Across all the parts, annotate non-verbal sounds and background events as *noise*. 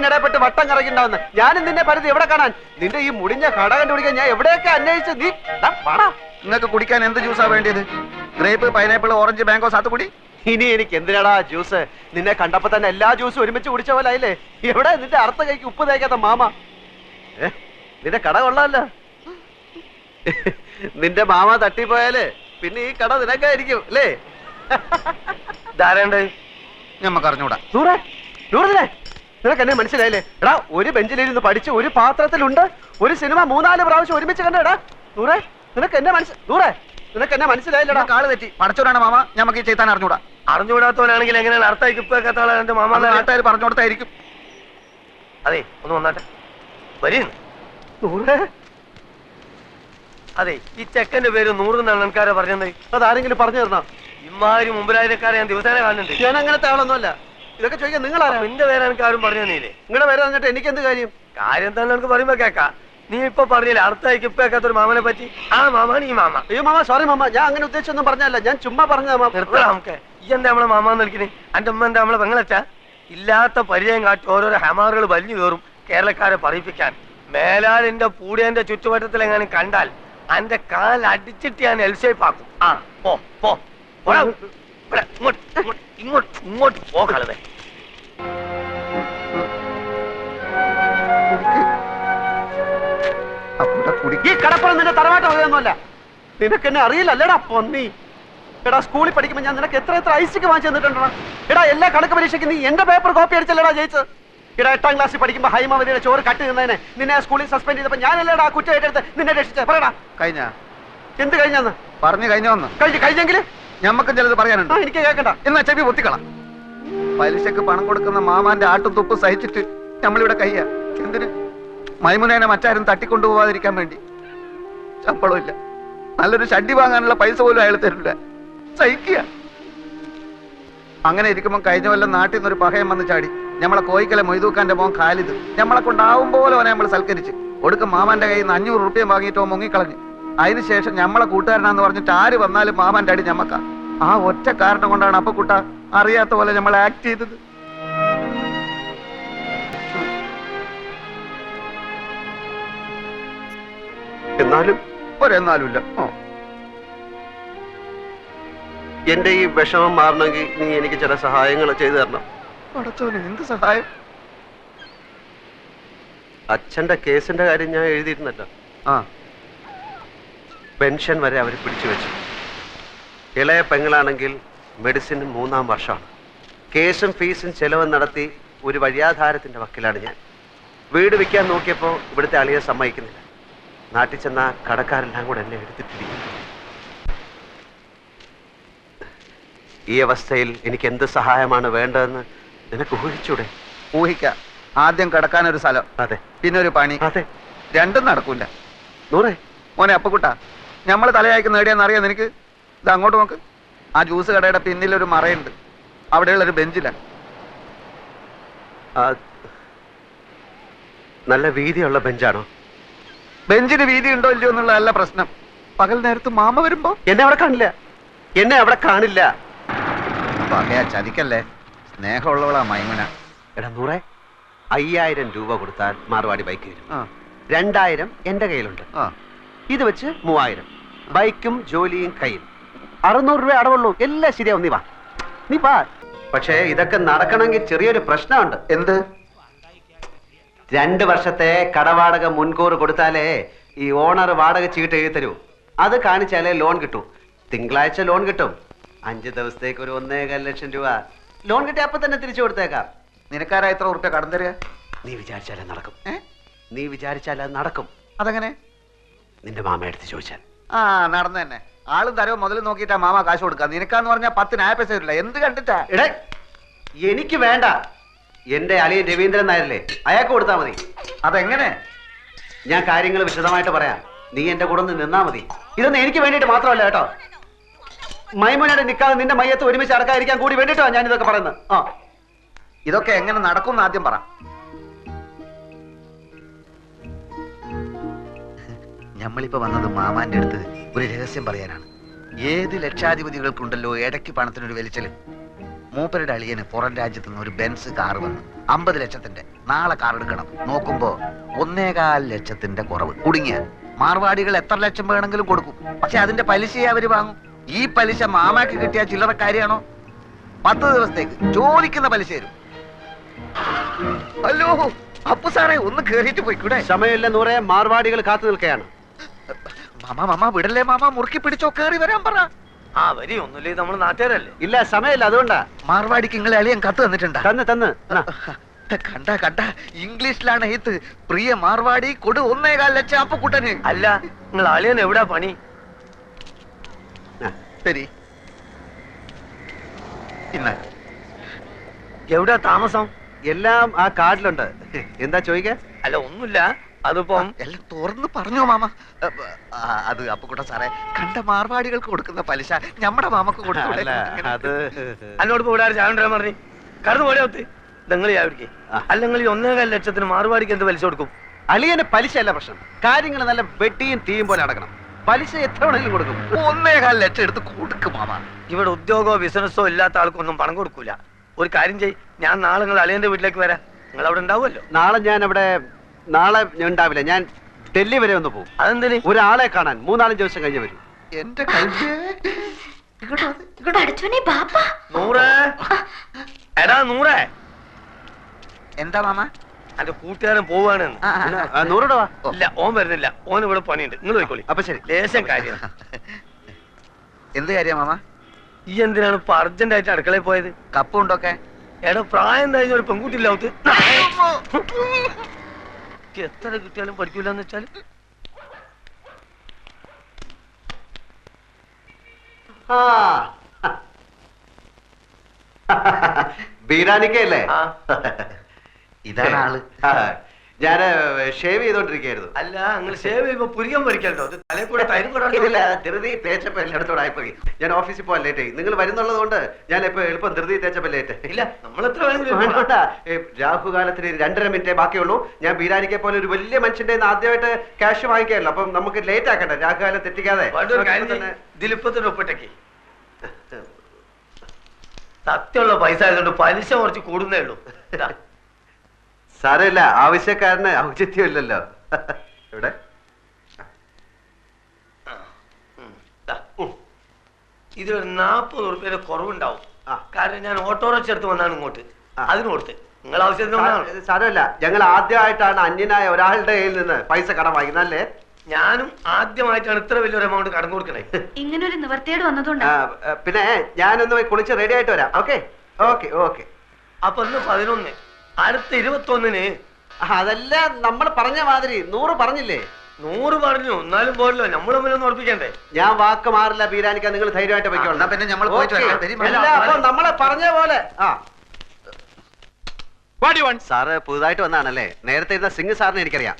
തിരക്കിനിടപെട്ട് വട്ടം കറങ്ങിണ്ടാവുന്ന. ഞാനും നിന്നെ പരിധി എവിടെ കാണാൻ? നിന്റെ ഈ മുടിഞ്ഞ കട കണ്ടുപിടിക്കാൻ ഞാൻ എവിടെയൊക്കെ അന്വേഷിച്ചു? നീ. നിങ്ങൾക്ക് കുടിക്കാൻ എന്ത് ജ്യൂസാ വേണ്ടിയത്? ഗ്രേപ്പ് പൈനാപ്പിൾ ഓറഞ്ച് മാംഗോ സാത്തുകുടി ഇനി എനിക്ക് എന്തിനാടാ ജ്യൂസ് നിന്നെ കണ്ടപ്പോ തന്നെ എല്ലാ ജ്യൂസും ഒരുമിച്ച് കുടിച്ച പോലെ ആയില്ലേ? എവിടെ നിന്റെ അർത്ഥ കൈക്ക് ഉപ്പ് തേക്കാത്ത മാമ? നിന്റെ കട കൊള്ളാമല്ലോ നിന്റെ മാമ തട്ടിപ്പോയാൽ പിന്നെ ഈ കട നിനക്കായിരിക്കും അല്ലേ? ധാരണ്ട് ഞമ്മക്ക് അറിഞ്ഞൂടാ. നൂറേ നൂറില്ലേ നിനക്ക് എന്നെ മനസ്സിലായില്ലേ? എടാ ഒരു ബെഞ്ചിലിരുന്ന് പഠിച്ച് ഒരു പാത്രത്തിലുണ്ട് ഒരു സിനിമ മൂന്നാൽ പ്രാവശ്യം ഒരുമിച്ച് കണ്ടേടാ നൂറേ നിനക്ക് എന്നെ മനസ്സിൽ നൂറേ നിനക്ക് എന്നെ മനസ്സിലായില്ലടാ. കാൾ തെറ്റി. പഠിച്ചോടാണ് മാമ ഞമ്മക്ക് ചെയ്താൻ അറിഞ്ഞൂടാ. അറിഞ്ഞുകൂടാത്തവനാണെങ്കിൽ എങ്ങനെയാണ് അർത്ഥം ഇപ്പൊ കേട്ടാളെ എന്റെ മാമ നാട്ടുകാർ പറഞ്ഞു കൊടുത്തായിരിക്കും. അതെ ഒന്ന് വന്നാട്ടെ. വരീ. നൂറേ. അതെ ഈ ചെക്കന്റെ പേര് നൂറ് എനിക്കാരെ പറഞ്ഞത്. അതാരെങ്കിലും പറഞ്ഞു തരണം? ഇമാരി മുമ്പിലായിരക്കാരെ ഞാൻ ദിവസേന കാണുന്നുണ്ട്. ഞാൻ അങ്ങനത്തെ ആളൊന്നുമല്ല. ഇതൊക്കെ ചോദിക്കാൻ നിങ്ങളാരാ? നിന്റെ പേര് എനിക്ക് ആരും പറഞ്ഞു തന്നില്ലേ? നിങ്ങളുടെ പേര് തന്നിട്ട് എനിക്ക് എന്ത് കാര്യം? കാര്യം തന്നെ എനിക്ക് പറയുമ്പോ കേക്കാ. നീ ഇപ്പൊ പറഞ്ഞില്ലേ അടുത്തായി ഇപ്പൊ കേൾക്കാത്തൊരു മാമനെ പറ്റി? ആ മാമാണ് ഈ മാമ. അയ്യോ മാമ സോറി മാമ. ഞാൻ അങ്ങനെ ഉദ്ദേശിച്ചൊന്നും പറഞ്ഞല്ല ഞാൻ ചുമ്മാ പറഞ്ഞ മാമ. നമുക്ക്. ഈ എന്താ നമ്മളെ മാമാന്ന് വിളിക്കണേ? എന്റെ ഉമ്മ എന്താ നമ്മളെ പെങ്ങളച്ച? ഇല്ലാത്ത പരിചയം കാട്ടി ഓരോരോ ഹമാറുകൾ വലിഞ്ഞു കയറും കേരളക്കാരെ പറയിപ്പിക്കാൻ. മേലാലിന്റെ പൂടിയന്റെ ചുറ്റുവട്ടത്തിൽ എങ്ങനെ കണ്ടാൽ അന്റെ കാൽ അടിച്ചിട്ട് ഞാൻ എൽഷേപ്പ് ആക്കും ആ പോ പോ. ഇങ്ങോട്ട് ഇങ്ങോട്ട്. ഇങ്ങോട്ട് ഇങ്ങോട്ട് പോകളവേ ഈ കടപ്പുറം നിന്റെ തറവാട്ട് വകയൊന്നുമല്ല നിനക്ക് എന്നെ അറിയില്ലല്ലേടാ പൊന്നി. എടാ സ്കൂളിൽ പഠിക്കുമ്പോൾ ഞാൻ നിനക്ക് എത്ര എത്ര ഐസിക്ക് വാങ്ങിച്ചു തന്നിട്ടുണ്ടോ എടാ എല്ലാ കണക്ക് പരീക്ഷയ്ക്ക് നീ എന്റെ പേപ്പർ കോപ്പി അടിച്ചല്ലേടാ ജയിച്ചത്. എടാ എട്ടാം ക്ലാസ്സിൽ പഠിക്കുമ്പോൾ ഹൈമാവതിയുടെ ചോറ് കട്ട് നിന്നതിനെ നിന്നെ സ്കൂളിൽ സസ്പെൻഡ് ചെയ്തപ്പോൾ ഞാനല്ലേടാ കുറ്റം ഏറ്റെടുത്ത് നിന്നെ രക്ഷിച്ചത്. പറയടാ. കഴിഞ്ഞ? എന്ത് കഴിഞ്ഞാന്ന്? പറഞ്ഞു കഴിഞ്ഞ് കഴിഞ്ഞെങ്കിൽ ഞമ്മക്കും ചിലത് പറയാനുണ്ട്. എനിക്ക് കേൾക്കണ്ട എന്നാ ചെവി പൊത്തിക്കള. പലിശക്ക് പണം കൊടുക്കുന്ന മാമാന്റെ ആട്ടും തുപ്പും സഹിച്ചിട്ട് നമ്മളിവിടെ കയ്യ. എന്തിന്? മൈമുനേനെ മറ്റാരും തട്ടിക്കൊണ്ടുപോവാതിരിക്കാൻ വേണ്ടി. ശമ്പളമില്ല നല്ലൊരു ഷഡ്ഡി വാങ്ങാനുള്ള പൈസ പോലും അയാൾ തരില്ല. സഹിക്കുക അങ്ങനെ ഇരിക്കുമ്പോൾ കഴിഞ്ഞ കൊല്ലം നാട്ടിൽ നിന്നൊരു പഹയം വന്ന് ചാടി. നമ്മളെ കോയിക്കലെ മൊയ്തൂക്കാന്റെ മോൻ ഖാലിദ്. നമ്മളെ കൊണ്ടാവും പോലെ അവനെ നമ്മൾ സൽക്കരിച്ച്. കൊടുക്കും മാമാന്റെ കയ്യിൽ നിന്ന് അഞ്ഞൂറ് റുപ്യ വാങ്ങിയിട്ട് മുങ്ങിക്കളഞ്ഞു. അതിനുശേഷം ഞമ്മളെ കൂട്ടുകാരനാന്ന് പറഞ്ഞിട്ട് ആര് വന്നാലും മാമാന്റെ അടി ഞമ്മക്ക. ആ ഒറ്റ കാരണം കൊണ്ടാണ് അപ്പൊ കുട്ട അറിയാത്ത പോലെ നമ്മൾ ആക്ട് ചെയ്തത്. എന്നാലും ഒരെന്നാലും ഇല്ല എന്റെ ഈ വിഷമം മാറണമെങ്കിൽ നീ എനിക്ക് ചില സഹായങ്ങൾ ചെയ്തു തരണം. പടച്ചോനെ എന്ത് സഹായം? അച്ഛന്റെ കേസിന്റെ കാര്യം ഞാൻ എഴുതിയിരുന്നല്ലോ. ആ. പെൻഷൻ വരെ അവർ പിടിച്ചു വെച്ചു. ഇളയ പെങ്ങളാണെങ്കിൽ മെഡിസിൻ മൂന്നാം വർഷമാണ്. കേസും ഫീസും ചെലവും നടത്തി ഒരു വഴിയാധാരത്തിന്റെ വക്കിലാണ് ഞാൻ. വീട് വിൽക്കാൻ നോക്കിയപ്പോൾ ഇവിടുത്തെ അളിയെ സമ്മതിക്കുന്നില്ല. നാട്ടിൽ ചെന്ന കടക്കാരെല്ലാം കൂടെ എന്നെ എടുത്തിട്ടിരിക്കുന്നു. ഈ അവസ്ഥയിൽ എനിക്ക് എന്ത് സഹായമാണ് വേണ്ടതെന്ന് നിനക്ക് ഊഹിച്ചൂടെ? ഊഹിക്ക. ആദ്യം കടക്കാൻ ഒരു സ്ഥലം അതെ. പിന്നെ ഒരു പണി. അതെ. രണ്ടും നടക്കൂല. നൂറേ. മോനെ അപ്പക്കുട്ട. നമ്മൾ തലയായിക്ക് നേടിയെന്നറിയാം നിനക്ക്? ഇത് അങ്ങോട്ട് നോക്ക്. ആ ജ്യൂസ് കടയുടെ പിന്നിലൊരു മറയുണ്ട്. അവിടെയുള്ളൊരു ബെഞ്ചിലാണ് ആ, നല്ല വീതിയുള്ള ബെഞ്ചാണോ? ബെഞ്ചിന് വീതി ഉണ്ടോ ഇല്ലയോ എന്നുള്ളതല്ല പ്രശ്നം. പകൽ നേരത്ത് മാമ വരുമ്പോ? എന്നെ അവിടെ കാണില്ല. എന്നെ അവിടെ കാണില്ല. പകയാ ചതിക്കല്ലേ? സ്നേഹമുള്ളവളാ മൈമന. എടാ നൂറെ അയ്യായിരം രൂപ കൊടുത്താൽ മാറുവാടി ബൈക്ക് വരും. ആ. രണ്ടായിരം എന്റെ കയ്യിലുണ്ട്. ആ. ഇത് വെച്ച് മൂവായിരം. ബൈക്കും ജോലിയും കയ്യിൽ അറുന്നൂറ് രൂപ അടവുള്ളൂ. എല്ലാം ശരിയാവും. നീ വാ. നീ വാ പക്ഷേ ഇതൊക്കെ നടക്കണമെങ്കിൽ ചെറിയൊരു പ്രശ്നമുണ്ട്. എന്ത്? രണ്ട് വർഷത്തെ കടവാടക മുൻകൂർ കൊടുത്താലേ ഈ ഓണർ വാടക ചീട്ട് എഴുതി തരൂ. അത് കാണിച്ചാലേ ലോൺ കിട്ടൂ. തിങ്കളാഴ്ച ലോൺ കിട്ടും. അഞ്ച് ദിവസത്തേക്ക് ഒരു ഒന്നേകാൽ ലക്ഷം രൂപ. ലോൺ കിട്ടിയ അപ്പൊ തന്നെ തിരിച്ചു കൊടുത്തേക്കാം. നിനക്കാരാ ഇത്ര ഉറുപ്പ്യ കടം തരിക? നീ വിചാരിച്ചാലേ നടക്കും. നീ വിചാരിച്ചാലേ നടക്കും. അതെങ്ങനെ? നിന്റെ മാമ എടുത്ത് ചോദിച്ചാൽ. ആ നടന്നു തന്നെ. ആളും തരവ് മുതൽ നോക്കിയിട്ടാ മാമ കാശ് കൊടുക്കുക നിനക്കാന്ന് പറഞ്ഞാൽ പത്തിന് ആയ പൈസ തരില്ല. എന്ത് കണ്ടിട്ടാ? എടേ എനിക്ക് വേണ്ട. എന്റെ അളിയൻ രവീന്ദ്രൻ നായരല്ലേ? അയാൾക്ക് കൊടുത്താ മതി. അതെങ്ങനെ? ഞാൻ കാര്യങ്ങൾ വിശദമായിട്ട് പറയാം. നീ എന്റെ കൂടെ ഒന്ന് നിന്നാ മതി. ഇതൊന്നും എനിക്ക് വേണ്ടിട്ട് മാത്രമല്ല കേട്ടോ. മൈമുനയുടെ നിക്കാതെ നിന്റെ മയ്യത്ത് ഒരുമിച്ച് അടക്കാതിരിക്കാൻ കൂടി വേണ്ടിട്ടോ ഞാൻ ഇതൊക്കെ പറയുന്നത്. ആ. ഇതൊക്കെ എങ്ങനെ നടക്കും എന്ന് ആദ്യം പറ. ഞമ്മളിപ്പോ വന്നത് മാമാന്റെ അടുത്ത് ഒരു രഹസ്യം പറയാനാണ്. ഏത് ലക്ഷാധിപതികൾക്കുണ്ടല്ലോ ഇടയ്ക്ക് പണത്തിനൊരു വലിച്ചൽ? മൂപ്പരുടെ അളിയന് പുറം രാജ്യത്ത് നിന്ന് ഒരു ബെൻസ് കാർ വന്നു. അമ്പത് ലക്ഷത്തിന്റെ. നാളെ കാർ എടുക്കണം. നോക്കുമ്പോ ഒന്നേകാൽ ലക്ഷത്തിന്റെ കുറവ്. കുടുങ്ങിയ. മാർവാടികൾ എത്ര ലക്ഷം വേണമെങ്കിലും കൊടുക്കും. പക്ഷെ അതിന്റെ പലിശയെ അവർ വാങ്ങും. ഈ പലിശ മാമാക്ക് കിട്ടിയ ചില്ലറ കാര്യമാണോ പത്ത് ദിവസത്തേക്ക് ചോദിക്കുന്ന പലിശ തരും. ഹലോ അപ്പു സാറേ ഒന്ന് കേറിയിട്ട് പോയിക്കൂടെ? സമയമില്ല നൂറെ മാർവാടികൾ കാത്തു നിൽക്കുകയാണ് മാമ മാമാ വിടല്ലേ മാമ മുറുക്കി പിടിച്ചോ കേറി വരാൻ പറ. ആ വരി ഒന്നുമില്ലേ നമ്മൾ നാട്ടുകാരല്ലേ? ഇല്ല സമയമില്ല അതുകൊണ്ടാ. മാർവാടിക്ക് നിങ്ങളെ അളിയൻ കത്ത് തന്നിട്ടുണ്ടാ? തന്ന് തന്ന്. കണ്ട കണ്ട. ഇംഗ്ലീഷിലാണ് എഴുത്ത് പ്രിയ മാർവാടി കൊടു ഒന്നേകാൽ ലക്ഷം അപ്പുക്കുട്ടന്. അല്ല നിങ്ങൾ അളിയൻ എവിടാ പണി. ശരി. ഇന്ന. എവിടാ താമസം? എല്ലാം ആ കാർഡിലുണ്ട്. എന്താ ചോദിക്കാ? അല്ല ഒന്നുമില്ല. അതിപ്പം എല്ലാം തുറന്ന് പറഞ്ഞോ മാമ. അത് അപ്പുക്കുട്ട സാറേ കണ്ട മാർവാടികൾക്ക് കൊടുക്കുന്ന പലിശ നമ്മുടെ മാമക്ക് കൊടുത്തൂടെ? അല്ല അത് എന്നോട് പറഞ്ഞു. കടന്നു ഒത്ത് നിങ്ങൾ ചാവിടിക്ക് അല്ലെങ്കിൽ ഒന്നേകാൽ ലക്ഷത്തിന് മാറുപാടിക്ക് എന്ത് പലിശ കൊടുക്കും? അളിയന് പലിശ അല്ല പ്രശ്നം. കാര്യങ്ങൾ നല്ല വെട്ടിയും തീയും പോലെ അടക്കണം. പലിശ എത്ര വേണമെങ്കിലും കൊടുക്കും. ഒന്നേകാൽ ലക്ഷം എടുത്ത് കൊടുക്കും മാമ. ഇവിടെ ഉദ്യോഗമോ ബിസിനസ്സോ ഇല്ലാത്ത ആൾക്കൊന്നും പണം കൊടുക്കൂല. ഒരു കാര്യം ചെയ് ഞാൻ നാളെ നിങ്ങൾ അളിയന്റെ വീട്ടിലേക്ക് വരാം. നിങ്ങൾ അവിടെ ഉണ്ടാവുമല്ലോ. നാളെ ഞാൻ അവിടെ നാളെ ഞാൻ ഉണ്ടാവില്ല. ഞാൻ ഡൽഹി വരെ ഒന്ന് പോകും അതെന്തിന്? ഒരാളെ കാണാൻ മൂന്നാലഞ്ച് ദിവസം കഴിഞ്ഞ് വരും. എന്റെ എന്താ മാമ? അന്റെ കൂട്ടുകാരൻ പോവാണ്. നൂറ് രൂപ ഇല്ല ഓൻ വരുന്നില്ല. ഓൻ ഇവിടെ പണിയുണ്ട്. നിങ്ങൾ പോയിക്കോളി. അപ്പൊ ശരി. ലേശം കാര്യം. എന്ത് കാര്യ മാമ? ഈ എന്തിനാണ് ഇപ്പൊ അർജന്റ് ആയിട്ട് അടുക്കളയിൽ പോയത്? കപ്പുണ്ടൊക്കെ എടാ പ്രായം കഴിഞ്ഞ ഒരു പെൺകുട്ടി ഇല്ല എത്ര കിട്ടിയാലും പഠിക്കൂല എന്ന് വെച്ചാൽ. ആ. ബീരാനിക്കല്ലേ ഇതാണ് ആൾ. ഞാൻ ഷേവ് ചെയ്തോണ്ടിരിക്കായിരുന്നു. അല്ല നിങ്ങൾ ഷേവ് ചെയ്യുമ്പോ പുരികം അത് തലയിൽ കൂടെ തൈരും കൂടെ ഇല്ല ധൃതി തേച്ചപ്പോ എല്ലായിടത്തോടെ ആയിപ്പോയി. ഞാൻ ഓഫീസിൽ പോകാൻ ലേറ്റ് ആയി. നിങ്ങൾ വരുന്നുള്ളത് കൊണ്ട് ഞാൻ ഇപ്പൊ എളുപ്പം ധൃതി തേച്ചപ്പോ ലേറ്റ് ഇല്ല നമ്മൾ എത്ര രാഹുകാലത്തിന് രണ്ടര മിനിറ്റേ ബാക്കിയുള്ളൂ. ഞാൻ ബീരാനിക്കെ പോലെ ഒരു വലിയ മനുഷ്യന്റെ ആദ്യമായിട്ട് ക്യാഷ് വാങ്ങിക്കാമല്ലോ അപ്പം നമുക്ക് ലേറ്റ് ആക്കണ്ട. രാഹുകാലം തെറ്റിക്കാതെ. ദിലിപ്പത്തിന്. ഒപ്പിട്ടേക്ക്. സത്യമുള്ള പൈസ ആയതുകൊണ്ട് പലിശ കുറച്ച് കൂടുന്നേ ഉള്ളൂ. സാരമില്ല ആവശ്യക്കാരന് ഔചിത്യം ഇല്ലല്ലോ ഇവിടെ ഉം, ഇതാ. ഉം. ഇതിലൊരു നാപ്പത് ഉറുപ്പ്യയുടെ കുറവുണ്ടാവും. ആ. കാരണം ഞാൻ ഓട്ടോറിക്ഷ എടുത്ത് വന്നാണ് ഇങ്ങോട്ട്. അതിന് കൊടുത്ത്. നിങ്ങൾ ആവശ്യത്തിന് സാരമില്ല ഞങ്ങൾ ആദ്യമായിട്ടാണ് അന്യനായ ഒരാളുടെ കയ്യിൽ നിന്ന് പൈസ കടം വാങ്ങുന്നത് അല്ലേ ഞാനും ആദ്യമായിട്ടാണ് ഇത്ര വലിയൊരു എമൗണ്ട് കടം കൊടുക്കണേ. *laughs* ഇങ്ങനൊരു നിവർത്തിയോട് വന്നതുകൊണ്ട്. വന്നതുകൊണ്ടാ പിന്നെ ഞാനൊന്ന് പോയി കുളിച്ച് റെഡി ആയിട്ട് വരാം. ഓക്കെ ഓക്കെ ഓക്കെ അപ്പൊ ഇന്ന് പതിനൊന്ന്. അടുത്ത ഇരുപത്തൊന്നിന്. അതല്ല നമ്മൾ പറഞ്ഞ മാതിരി. നൂറ് പറഞ്ഞില്ലേ? നൂറ് പറഞ്ഞു. എന്നാലും പോരല്ലോ. നമ്മൾ തമ്മിലൊന്ന് ഉറപ്പിക്കണ്ടേ? ഞാൻ വാക്ക് മാറില്ല ബീരാനിക്ക നിങ്ങൾ ധൈര്യമായിട്ട് എന്നാ പിന്നെ നമ്മൾ നമ്മളെ പറഞ്ഞ പോലെ. ആ. What do you want? Sir പുതുതായിട്ട് വന്നാണല്ലേ? നേരത്തെ ഇരുന്ന സിംഗ് സാറിനെ എനിക്കറിയാം?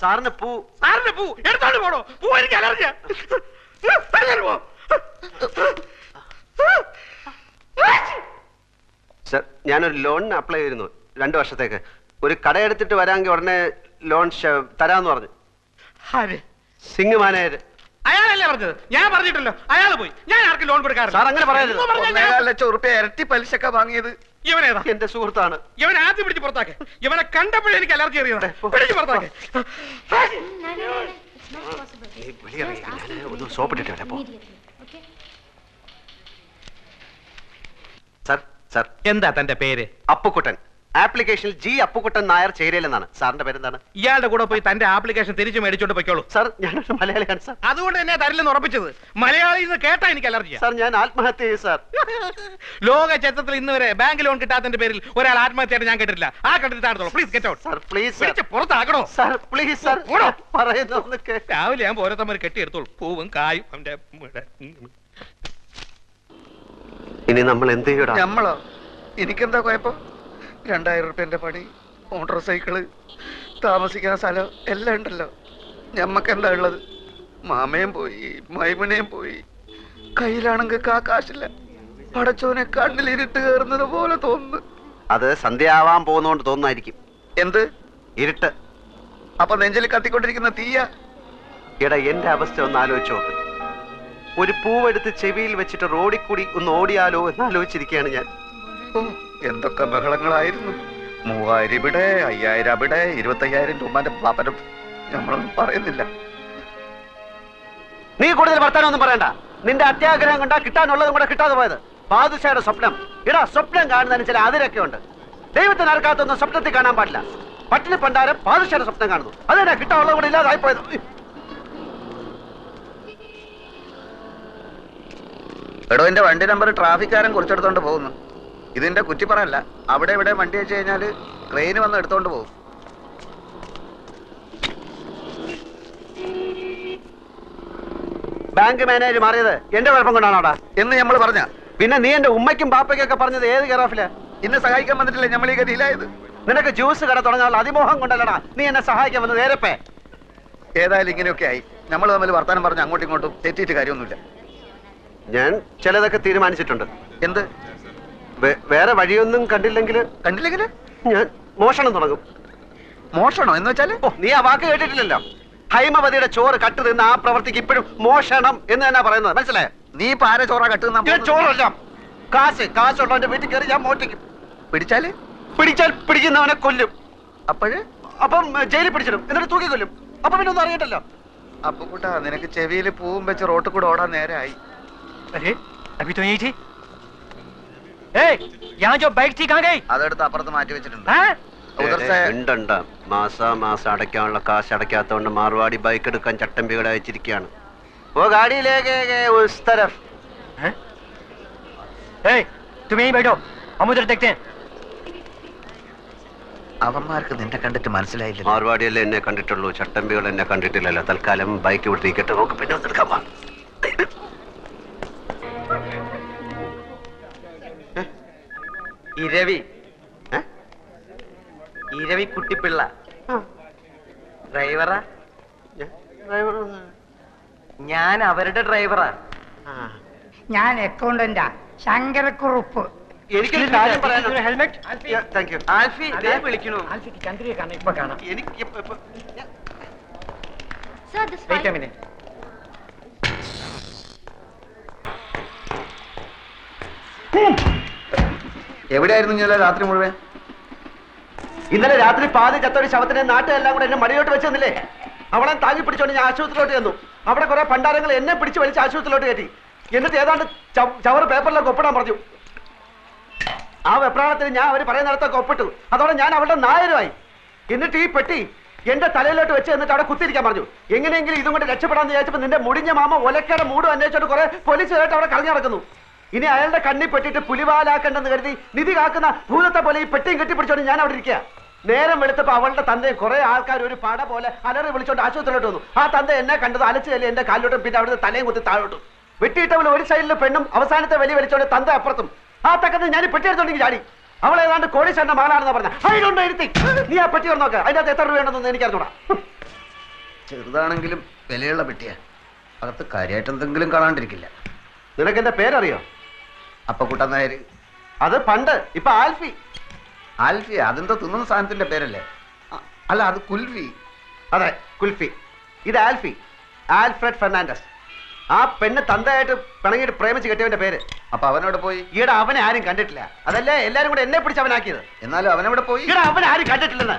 സാറിന് പൂ. സാറിന്റെ പൂ. എടുത്തോണ്ട് പോണോ പൂ എനിക്ക് അലർജിയാ. എടുത്തോണ്ട് പോ. സർ ഞാനൊരു ലോണിന് അപ്ലൈ ചെയ്തിരുന്നു രണ്ടു വർഷത്തേക്ക്. ഒരു കടയെടുത്തിട്ട് വരാമെങ്കിൽ ഉടനെ ലോൺ തരാന്ന് തരാമെന്ന് പറഞ്ഞു. ആര്? സിംഗ് മാനേജർ അയാളല്ലേ പറഞ്ഞത്? ഞാൻ പറഞ്ഞിട്ടല്ലോ. അയാൾ പോയി. ഞാൻ ആർക്കും ലോൺ കൊടുക്കാറില്ല. സാർ അങ്ങനെ പറയരുത്. ഞാൻ- ഒന്നേകാൽ ലക്ഷം ഉറുപ്പ്യ ഇരട്ടി പലിശക്ക വാങ്ങിയത്. ഇവനേതാ? എന്റെ സുഹൃത്താണ്. ഇവൻ ആദ്യം പിടിച്ച് പുറത്താക്കെ. ഇവനെ കണ്ടപ്പോഴേ എനിക്ക് അലർജി അറിയാതെ പിടിച്ച് പുറത്താക്കെ. ഒന്ന് സോപ്പിട്ടിട്ട് വരാം പോ. സർ. എന്താ തന്റെ പേര്? അപ്പുക്കുട്ടൻ. ആപ്ലിക്കേഷനിൽ ജി അപ്പുക്കുട്ടൻ നായർ ചേരയിലെന്നാണ്. സാറിന്റെ പേരെന്താണ്? ഇയാളുടെ കൂടെ പോയി തന്റെ ആപ്ലിക്കേഷൻ തിരിച്ചു മേടിച്ചോണ്ട് പൊയ്ക്കോളൂ. സാർ ഞാനൊരു മലയാളിയാണ് സാർ. അതുകൊണ്ട് തന്നെ തരില്ലെന്ന് ഉറപ്പിച്ചത്. മലയാളി എന്ന് കേട്ടാ എനിക്ക് അലർജിയാ. സാർ ഞാൻ ആത്മഹത്യ ചെയ്തു സാർ. ലോക ചരിത്രത്തിൽ ഇന്ന് വരെ ബാങ്ക് ലോൺ കിട്ടാത്തതിന്റെ പേരിൽ ഒരാൾ ആത്മഹത്യയായിട്ട് ഞാൻ കേട്ടിട്ടില്ല. ആ കണ്ടിട്ട് താഴത്തോളൂ please get out sir please പിടിച്ച് പുറത്താക്കണോ? സാർ പ്ലീസ് സാർ ഓടോ. പറയുന്ന രാവിലെ ഞാൻ ഓരോരുത്തമ്മ കെട്ടിയെടുത്തോളൂ. പൂവും കായും അവന്റെ. ഇനി നമ്മൾ എന്ത് ചെയ്യടാ? നമ്മളോ എനിക്കെന്താ കുഴപ്പം? രണ്ടായിരം റുപ്യന്റെ പണി മോട്ടോർ സൈക്കിൾ താമസിക്കാൻ സ്ഥലം എല്ലാം ഉണ്ടല്ലോ. ഞമ്മക്ക് എന്താ ഉള്ളത്? മാമയും പോയി മൈമനയും പോയി. കയ്യിലാണെങ്കിൽ കാശില്ല. പടച്ചോനെ കണ്ണിലിരുട്ട് കയറുന്നത് പോലെ തോന്നുന്നു. അത് സന്ധ്യയാവാൻ പോകുന്നോണ്ട് തോന്നായിരിക്കും എന്ത്? ഇരുട്ട്. അപ്പൊ നെഞ്ചിൽ കത്തിക്കൊണ്ടിരിക്കുന്ന തീയ? എടാ എന്റെ അവസ്ഥ ഒന്ന് ആലോചിച്ച് നോക്ക്. ഒരു പൂവെടുത്ത് ചെവിയിൽ വെച്ചിട്ട് റോഡിൽ കൂടി ഒന്ന് ഓടിയാലോ എന്ന് ആലോചിച്ചിരിക്കുകയാണ് ഞാൻ. എന്തൊക്കെ ബഹളങ്ങളായിരുന്നു. മൂവായിരം ഇവിടെ അയ്യായിരം അവിടെ ഇരുപത്തയ്യായിരം രൂപന്റെ പാപ്പനം നമ്മളൊന്നും പറയുന്നില്ല. നീ കൂടുതൽ വർത്താനൊന്നും പറയണ്ട. നിന്റെ അത്യാഗ്രഹം കണ്ടാ കിട്ടാനുള്ളതും കൂടെ കിട്ടാതെ പോയത്. ബാദുഷയുടെ സ്വപ്നം. ഇടാ സ്വപ്നം കാണുന്നതിന് ചില അതിരൊക്കെ ഉണ്ട്. ദൈവത്തിന് അർക്കാത്തൊന്നും സ്വപ്നത്തിൽ കാണാൻ പാടില്ല. പട്ടിണി പണ്ടാരം ബാദുഷയുടെ സ്വപ്നം കാണുന്നു. അതെന്നാ കിട്ടാനുള്ളത് കൂടെ ഇല്ലാതായി പോയത്? എടോ എന്റെ വണ്ടി നമ്പർ ട്രാഫിക്കാരൻ കുറിച്ചെടുത്തോണ്ട് പോകുന്നു. ഇതിന്റെ കുറ്റിപ്പറല്ല അവിടെ ഇവിടെ വണ്ടി വെച്ച് കഴിഞ്ഞാൽ ട്രെയിൻ വന്ന് എടുത്തോണ്ട് പോകും. ബാങ്ക് മാനേജർ മാറിയത് എന്റെ കുഴപ്പം കൊണ്ടാണോടാ എന്ന് നമ്മൾ പറഞ്ഞ. പിന്നെ നീ എന്റെ ഉമ്മയ്ക്കും പാപ്പയ്ക്കൊക്കെ പറഞ്ഞത് ഏത് കെയറോഫിൽ ഇന്നെ സഹായിക്കാൻ വന്നിട്ടില്ല നമ്മൾ ഈ ഗതിയിലായത്? നിനക്ക് ജ്യൂസ് കട തുടങ്ങാനുള്ള അതിമോഹം കൊണ്ടല്ലടാ നീ എന്നെ സഹായിക്കാൻ വന്നത് നേരപ്പേ. ഏതായാലും ഇങ്ങനെയൊക്കെ ആയി. നമ്മൾ തമ്മിൽ വർത്താനം പറഞ്ഞ് അങ്ങോട്ടും ഇങ്ങോട്ടും തെറ്റിയിട്ട് കാര്യമൊന്നുമില്ല. ഞാൻ ചിലതൊക്കെ തീരുമാനിച്ചിട്ടുണ്ട്. എന്ത്? വേറെ വഴിയൊന്നും കണ്ടില്ലെങ്കിൽ കണ്ടില്ലെങ്കിൽ ഞാൻ മോഷണം തുടങ്ങും. മോഷണോ? എന്ന് വെച്ചാൽ? ഓ നീ ആ വാക്ക് കേട്ടിട്ടില്ലല്ലോ. ഹൈമവതിയുടെ ചോറ് കട്ട് തിന്ന ആ പ്രവർത്തിക്ക് ഇപ്പോഴും മോഷണം എന്ന് തന്നെ പറയുന്നത്. മനസ്സിലായോ? നീ ഇപ്പൊ ആരെ ചോറ കട്ട് ചോറല്ല. കാശ് കാശുള്ളവന്റെ വീട്ടിൽ കയറി ഞാൻ മോട്ടിക്കും പിടിച്ചാൽ? പിടിച്ചാൽ പിടിക്കുന്നവനെ കൊല്ലും. അപ്പോഴ്? അപ്പം ജയിലിൽ പിടിച്ചിടും. എന്നിട്ട് തൂക്കി കൊല്ലും അപ്പൊ പിന്നെ ഒന്നും അറിയണ്ടല്ലോ അപ്പൊ കൂട്ടാ നിനക്ക് ചെവിയിൽ പൂവും വെച്ച് റോട്ടിൽ കൂടെ ഓടാൻ നേരായി. अरे अभी तो यही थी ए, यहाँ जो बाइक थी कहाँ गई അതെടുത്ത് അപ്പുറത്ത് മാറ്റി വെച്ചിട്ടുണ്ട് हाँ? ഉദർ സേ ഉണ്ടണ്ട മാസ മാസം അടയ്ക്കാനുള്ള കാശ് അടയ്ക്കാത്തോണ്ട് മാർവാടി ബൈക്ക് എടുക്കാൻ ചട്ടമ്പികളെ അയച്ചിരിക്കുകയാണ് ഓ ഗാഡിയിലേക്ക് ഉസ് തരഫ് हैं? ए, तुम यहीं बैठो हम उधर देखते हैं അവന്മാർക്ക് നിന്നെ കണ്ടിട്ട് മനസ്സിലായില്ല മാർവാടിയല്ലേ എന്നെ കണ്ടിട്ടുള്ളൂ ചട്ടമ്പികൾ എന്നെ കണ്ടിട്ടില്ലല്ലോ തൽക്കാലം ബൈക്ക് വിട്ടിരിക്കട്ടെ നമുക്ക് പിന്നെ ഒന്ന് എടുക്കാൻ ഇരവി. ഇരവി കുട്ടിപ്പിള്ള. ഡ്രൈവറാ? ഞാൻ അവരുടെ ഡ്രൈവറാ. ഞാൻ അക്കൗണ്ടന്റാ ശങ്കരക്കുറുപ്പ്. എനിക്ക് ഹെൽമെറ്റ്? ആൽഫി. ഞാൻ വിളിക്കണു. ആൽഫിക്ക് എനിക്ക് വെയിറ്റ് എ മിനിറ്റ് Boom! എവിടെയായിരുന്നു ഇന്നലെ രാത്രി മുഴുവൻ? ഇന്നലെ രാത്രി പാതി ചത്തൊരു ശവത്തിനെ നാട്ടിലെല്ലാം കൂടെ എന്നെ മടിയോട്ട് വെച്ചെന്നില്ലേ അവളെ താങ്ങി പിടിച്ചോണ്ട് ഞാൻ ആശുപത്രിയിലോട്ട് ചെന്നു. അവിടെ കുറെ പണ്ടാരങ്ങൾ എന്നെ പിടിച്ച് വലിച്ച് ആശുപത്രിയിലോട്ട് കയറ്റി. എന്നിട്ട് ഏതാണ്ട് ചവ- ചവറ് പേപ്പറിലൊക്കെ ഒപ്പിടാൻ പറഞ്ഞു. ആ വെപ്രാളത്തിൽ ഞാൻ അവർ പറയുന്നിടത്തൊക്കെ ഒപ്പിട്ടു. അതോടെ ഞാൻ അവളുടെ നായരുമായി. എന്നിട്ട് ഈ പെട്ടി എന്റെ തലയിലോട്ട് വെച്ച് എന്നിട്ട് അവിടെ കുത്തിരിക്കാൻ പറഞ്ഞു. എങ്ങനെയെങ്കിലും ഇതും കൊണ്ട് രക്ഷപ്പെടാന്ന് വിചാരിച്ചപ്പോൾ നിന്റെ മുടിഞ്ഞ മാമ ഒലക്കയുടെ മൂടും അന്വേഷിച്ചോണ്ട് കുറെ പോലീസുകാരായിട്ട് അവിടെ കളഞ്ഞു നടക്കുന്നു. ഇനി അയാളുടെ കണ്ണി പെട്ടിട്ട് പുലിവാലാക്കണ്ടെന്ന് കരുതി നിധി കാക്കുന്ന ഭൂതത്തെ പോലെ ഈ പെട്ടിയും കെട്ടിപ്പിടിച്ചോണ്ട് ഞാൻ അവിടെ ഇരിക്കുക നേരം വെളുത്തപ്പോ അവളുടെ തന്തയെ കുറെ ആൾക്കാർ ഒരു പട പോലെ അലറി വിളിച്ചോണ്ട് ആശുപത്രിയിലോട്ട് വന്നു. ആ തന്ത എന്നെ കണ്ടത് അലച്ചു ചെല്ലി എന്റെ കാലിലോട്ടും പിന്നെ അവിടുത്തെ തലയും കുത്തി താഴോട്ടും. വെട്ടിയിട്ടവൾ ഒരു സൈഡിൽ പെണ്ണും അവസാനത്തെ വലി വലിച്ചോണ്ട് തന്ത അപ്പുറത്തും. ആ തക്കത്ത് ഞാൻ ഈ പെട്ടി എടുത്തോണ്ടെങ്കിൽ ചാടി. അവൾ ഏതാണ്ട് കോടീശ്വരന്റെ മകളാണെന്ന് പറഞ്ഞ. അതിലുണ്ട് ഇരുത്തി? നീ ആ പെട്ടി വന്നോക്ക് അതിന്റെ അകത്ത് എത്ര രൂപയുണ്ടെന്നൊന്നും എനിക്ക് അറിഞ്ഞൂടാ ചെറുതാണെങ്കിലും വിലയുള്ള പെട്ടിയാ. അകത്ത് കാര്യമായിട്ട് എന്തെങ്കിലും കാണാണ്ടിരിക്കില്ല. നിനക്ക് എന്റെ പേരറിയോ? അപ്പൊ കൂട്ടാൻ നായര് അത് പണ്ട് ഇപ്പൊ ആൽഫി. ആൽഫി അതെന്തോ തിന്നുന്ന സാധനത്തിന്റെ പേരല്ലേ? അല്ല അത് കുൽഫി. അതെ കുൽഫി. ഇത് ആൽഫി. Alfred Fernandez. ആ പെണ്ണ് തന്തയായിട്ട് പിണങ്ങിയിട്ട് പ്രേമിച്ച് കെട്ടിയവന്റെ പേര്. അപ്പൊ അവനോട് പോയി? ഈടെ അവനെ ആരും കണ്ടിട്ടില്ല. അതല്ലേ എല്ലാരും കൂടെ എന്നെ പിടിച്ച് അവനാക്കിയത്? എന്നാലും അവനവിടെ പോയി? ഈടെ അവനെ ആരും കണ്ടിട്ടില്ലെന്ന്.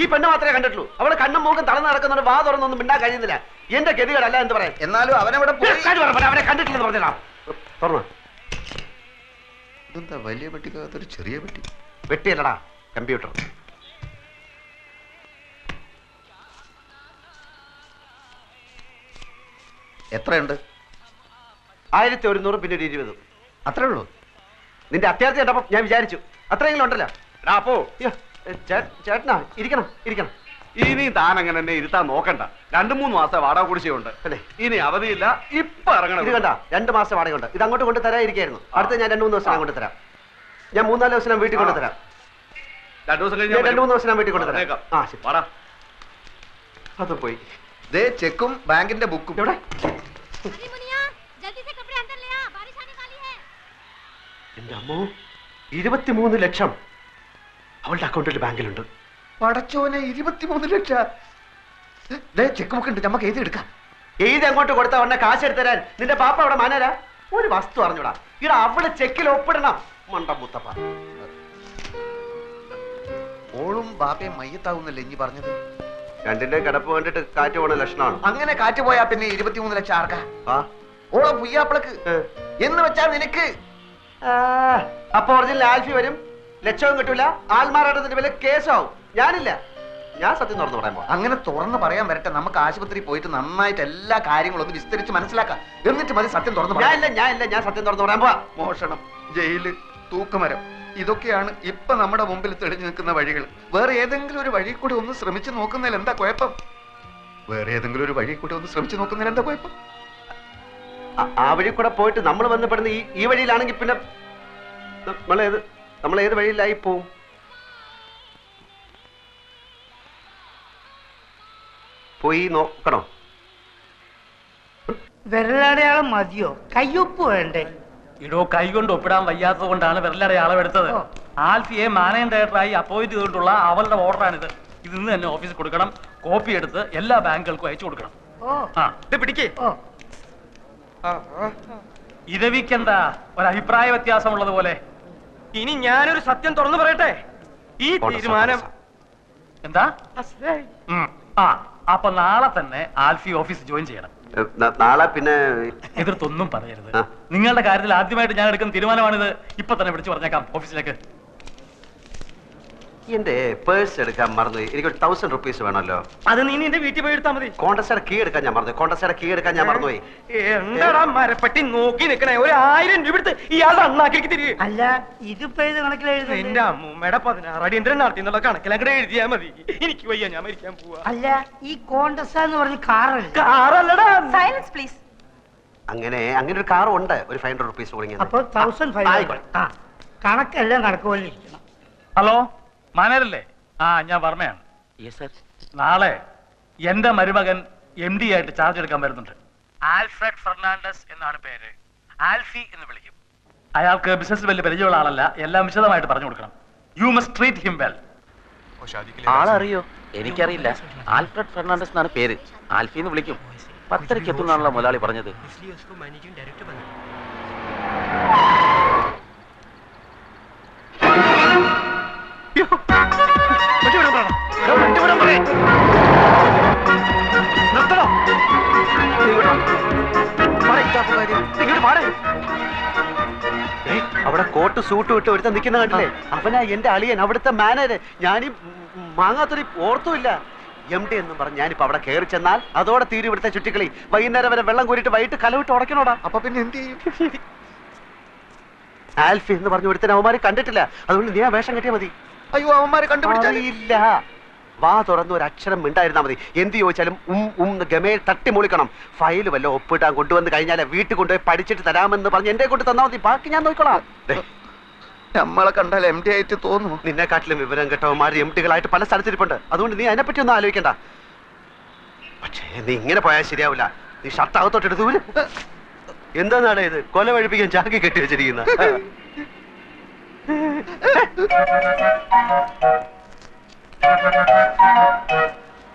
ഈ പെണ്ണ് മാത്രമേ കണ്ടിട്ടുള്ളൂ. അവൾ കണ്ണും മൂക്കും തളർന്ന് നടക്കുന്നവര് വാ തുറന്നൊന്നും മിണ്ടാൻ കഴിയുന്നില്ല. എന്റെ ഗതികളല്ല എന്ന് പറയാം എന്നാലും അവനവിടെ പോയി? അവനെ കണ്ടിട്ടില്ലെന്ന് പറഞ്ഞാ തുറന്നു? ഇതെന്താ വലിയ പെട്ടിക്കകത്തൊരു ചെറിയ പെട്ടി. വെട്ടിയല്ലടാ കമ്പ്യൂട്ടർ. എത്രയുണ്ട്? ആയിരത്തി ഒരുന്നൂറ് പിന്നെ ഒരു ഇരുപതും. അത്രേ ഉള്ളൂ? നിന്റെ അത്യാർത്ഥി ഉണ്ടപ്പം ഞാൻ വിചാരിച്ചു. അത്രയെങ്കിലും ഉണ്ടല്ലോ. എടാ അപ്പോ അയ്യോ, ഏ, ചേ- ചേട്ടനാ ഇരിക്കണം ഇരിക്കണം. ഇനി താൻ അങ്ങനെ എന്നെ ഇരുത്താൻ നോക്കണ്ട. രണ്ടു മൂന്ന് മാസം വാടക കുടിശ്ശിയുണ്ട് ഇനി അവധിയില്ല ഇപ്പൊ ഇറങ്ങണം. ഇത് കണ്ട രണ്ട് മാസം വാടക ഉണ്ട് ഇത് അങ്ങോട്ട് കൊണ്ട് തരായിരിക്കായിരുന്നു അടുത്ത ഞാൻ രണ്ട് മൂന്ന് ദിവസം കൊണ്ട് തരാം. ഞാൻ മൂന്നാൽ ദിവസം വീട്ടിൽ കൊണ്ട് തരാം. രണ്ടു ദിവസം കഴിഞ്ഞാൽ രണ്ട് മൂന്ന് ദിവസം വീട്ടിൽ കൊണ്ട് തരാം. ആ ശരി. വാടാ. അത് പോയി. ദേ ചെക്കും ബാങ്കിന്റെ ബുക്കും. എവിടെ? എന്റെ അമ്മോ ഇരുപത്തിമൂന്ന് ലക്ഷം അവളുടെ അക്കൗണ്ടിൽ ബാങ്കിലുണ്ട്. പടച്ചോനെ ഇരുപത്തിമൂന്ന് ലക്ഷം. ചെക്ക് ബുക്ക് ഉണ്ട് നമുക്ക് എഴുതി എടുക്കാം. എഴുതി അങ്ങോട്ട് കൊടുത്ത ഉടനെ കാശ് എടുത്തരാൻ. നിന്റെ പാപ്പ അവിടെ മാനരാ? ഒരു വസ്തു അറിഞ്ഞൂടാ. ഇവിടെ അവിടെ ചെക്കിൽ ഒപ്പിടണം. മണ്ട മുത്തപ്പ. ഓളും ബാപ്പയും മയ്യത്താവുന്നല്ലേ ഇനി പറഞ്ഞത്? രണ്ടിന്റെ കിടപ്പ് കണ്ടിട്ട് കാറ്റ് പോണ ലക്ഷണമാണ്. അങ്ങനെ കാറ്റ് പോയാ പിന്നെ ഇരുപത്തിമൂന്ന് ലക്ഷം ആർക്കാ? ഓളെ പുയ്യാപ്പിളക്ക്. എന്ന് വെച്ചാ നിനക്ക്. അപ്പൊ ഒറിജിനൽ ആൽഫി വരും. ലക്ഷവും കിട്ടൂല. ആൽമാറാട്ടത്തിന്റെ വില കേസാവും. ഞാനില്ല. ഞാൻ സത്യം തുറന്നു പറയാൻ പോവാ. അങ്ങനെ തുറന്ന് പറയാൻ വരട്ടെ. നമുക്ക് ആശുപത്രി പോയിട്ട് നന്നായിട്ട് എല്ലാ കാര്യങ്ങളും ഒന്ന് വിസ്തരിച്ച് മനസ്സിലാക്കാം. എന്നിട്ട് മതി സത്യം തുറന്നു ഞാൻ ഇല്ല ഞാൻ ഇല്ല ഞാൻ സത്യം തുറന്നു പറയാൻ പോവാ. മോഷണം ജയിൽ തൂക്കുമരം ഇതൊക്കെയാണ് ഇപ്പൊ നമ്മുടെ മുമ്പിൽ തെളിഞ്ഞു നിൽക്കുന്ന വഴികൾ. വേറെ ഏതെങ്കിലും ഒരു വഴി കൂടി ഒന്ന് ശ്രമിച്ചു നോക്കുന്നതിൽ എന്താ കുഴപ്പം? വേറെ ഏതെങ്കിലും ഒരു വഴി കൂടി ഒന്ന് ശ്രമിച്ചു നോക്കുന്നതിൽ എന്താ കുഴപ്പം? ആ- വഴി കൂടെ പോയിട്ട് നമ്മൾ ബന്ധപ്പെടുന്ന ഈ ഈ വഴിയിലാണെങ്കിൽ പിന്നെ നമ്മളേത് നമ്മളേത് നമ്മൾ ഏത് വഴിയിലായി പോവും. പോയി നോക്കണോ? വിരലടയാളം മതിയോ? കയ്യൊപ്പ് വേണ്ടേ? ഇടോ കൈകൊണ്ട് ഒപ്പിടാൻ വയ്യാത്തത് കൊണ്ടാണ് വിരലടയാളം എടുത്തത്. ആൽഫിയെ മാനേജ് ഡയറക്ടറായി അപ്പോയിന്റ് ചെയ്തിട്ടുള്ള അവളുടെ ഓർഡറാണിത്. ഇത് ഇന്ന് തന്നെ ഓഫീസിൽ കൊടുക്കണം. കോപ്പി എടുത്ത് എല്ലാ ബാങ്കുകൾക്കും അയച്ചു കൊടുക്കണം. ഓ. ആ ഇത് പിടിക്കേ. ഇരവിക്കെന്താ? ഒരു അഭിപ്രായ വ്യത്യാസമുള്ളത് പോലെ. ഇനി ഞാനൊരു സത്യം തുറന്നു പറയട്ടെ? ഈ തീരുമാനം എന്താ. ആ. അപ്പൊ നാളെ തന്നെ ആൽഫി ഓഫീസ് ജോയിൻ ചെയ്യണം. നാളെ പിന്നെ എതിർത്തൊന്നും പറയരുത്. നിങ്ങളുടെ കാര്യത്തിൽ ആദ്യമായിട്ട് ഞാൻ എടുക്കുന്ന തീരുമാനമാണിത്. ഇപ്പൊ തന്നെ വിളിച്ചു പറഞ്ഞേക്കാം ഓഫീസിലേക്ക്. എന്റെ പേഴ്സ് എടുക്കാൻ മറന്നു എനിക്ക് ഒരു തൗസൻഡ് റുപ്പീസ് വേണമല്ലോ. അത് നീ നിന്റെ വീട്ടിൽ പോയി എടുത്താൽ മതി. കോണ്ടസ്റ്റയുടെ കീ എടുക്കാൻ ഞാൻ മറന്നു കോണ്ടസ്റ്റയുടെ കീ എടുക്കാൻ ഞാൻ മറന്നുപോയി. എന്താടാ മരപ്പെട്ടി നോക്കി നിൽക്കണേ ഒരു ആയിരം രൂപ എടുത്ത് ഇയാൾ അണ്ണാക്കിലേക്ക് തിരികെ. അല്ല ഇതിപ്പോ ഏത് കണക്കിൽ എന്റെ അമ്മൂമ്മയുടെ പതിനാറ് അടിയന്തരം നടത്തി എന്നുള്ള കണക്കിലങ്ങടെ എഴുതിയാ മതി. എനിക്ക് വയ്യ ഞാൻ മരിക്കാൻ പോവാ. അല്ല ഈ കോണ്ടസ എന്ന് പറഞ്ഞ കാറല്ല? കാറല്ലടാ. സൈലൻസ് പ്ലീസ് അങ്ങനെ അങ്ങനെ ഒരു കാർ ഉണ്ട്. ഒരു ഫൈവ് ഹൺഡ്രഡ് റുപ്പീസ് അപ്പോൾ അപ്പൊ തൗസൻഡ് ഫൈവ് ആ കണക്കെല്ലാം കണക്ക് പോലെ ഇരിക്കണം. ഹലോ മാനേജല്ലേ ആ ഞാൻ വർമ്മയാണ്. നാളെ എന്റെ മരുമകൻ എം ഡി ആയിട്ട് ചാർജ് എടുക്കാൻ വരുന്നുണ്ട്. ആൽഫ്രഡ് ഫെർണാണ്ടസ് എന്നാണ് പേര്. ആൽഫി എന്ന് വിളിക്കും. അയാൾക്ക് ബിസിനസ് വലിയ പരിചയമുള്ള ആളല്ല. എല്ലാം വിശദമായിട്ട് പറഞ്ഞു കൊടുക്കണം. You must treat him well ആളറിയോ? എനിക്കറിയില്ല. ആൽഫ്രഡ് ഫെർണാണ്ടസ് എന്നാണ് പേര്. ആൽഫി എന്ന് വിളിക്കും. പത്തരയ്ക്ക് എത്തുന്നാണല്ലോ മുതലാളി പറഞ്ഞത്. നിർത്തണോ? അവിടെ കോട്ട് സൂട്ട് വിട്ട് ഒരുത്തൻ നിൽക്കുന്ന കണ്ടില്ലേ? അവനാ എന്റെ അളിയൻ അവിടുത്തെ മാനേജർ. ഞാനീ മാങ്ങാത്തൊരു ഓർത്തുമില്ല. എം ഡി എന്നും പറഞ്ഞ് ഞാനിപ്പോ അവിടെ കയറി ചെന്നാൽ അതോടെ തീരും ഇവിടുത്തെ ചുറ്റിക്കളി. വൈകുന്നേരം വരെ വെള്ളം കൂരിട്ട് വൈകിട്ട് കലവിട്ട് ഉടക്കണോടാ അപ്പൊ പിന്നെ എന്ത് ചെയ്യും? ആൽഫി എന്ന് പറഞ്ഞ ഒരുത്തൻ അവന്മാര് കണ്ടിട്ടില്ല. അതുകൊണ്ട് നീ ആ വേഷം കിട്ടിയാൽ മതി. അയ്യോ അവന്മാരെ കണ്ടുപിടിച്ചില്ല വാ തുറന്ന് ഒരു അക്ഷരം മിണ്ടായിരുന്നാ മതി. എന്ത് ചോദിച്ചാലും ഉം ഉം ഗമേ ഗമയിൽ തട്ടി മൂളിക്കണം. ഫയൽ വല്ല ഒപ്പിട്ടാൻ കൊണ്ടുവന്ന് കഴിഞ്ഞാൽ വീട്ടിൽ കൊണ്ടുപോയി പഠിച്ചിട്ട് തരാമെന്ന് പറഞ്ഞ് എന്റെ കൊണ്ട് തന്നാ മതി. ബാക്കി ഞാൻ നോക്കിക്കോളാം. നമ്മളെ കണ്ടാൽ എം ഡി ആയിട്ട് തോന്നുന്നു. നിന്നെക്കാട്ടിലും വിവരം കെട്ടവന്മാർ എം ഡികളായിട്ട് പല സ്ഥലത്തിരിപ്പുണ്ട്. അതുകൊണ്ട് നീ അതിനെപ്പറ്റി ഒന്നും ആലോചിക്കണ്ട. പക്ഷേ നീ ഇങ്ങനെ പോയാൽ ശരിയാവില്ല. നീ ഷർട്ട് അകത്തോട്ട് എടുത്തു എന്താണ് ഇത്? കൊല വഴിപ്പിക്കാൻ ചാക്കി കെട്ടി വെച്ചിരിക്കുന്ന. *laughs* *laughs*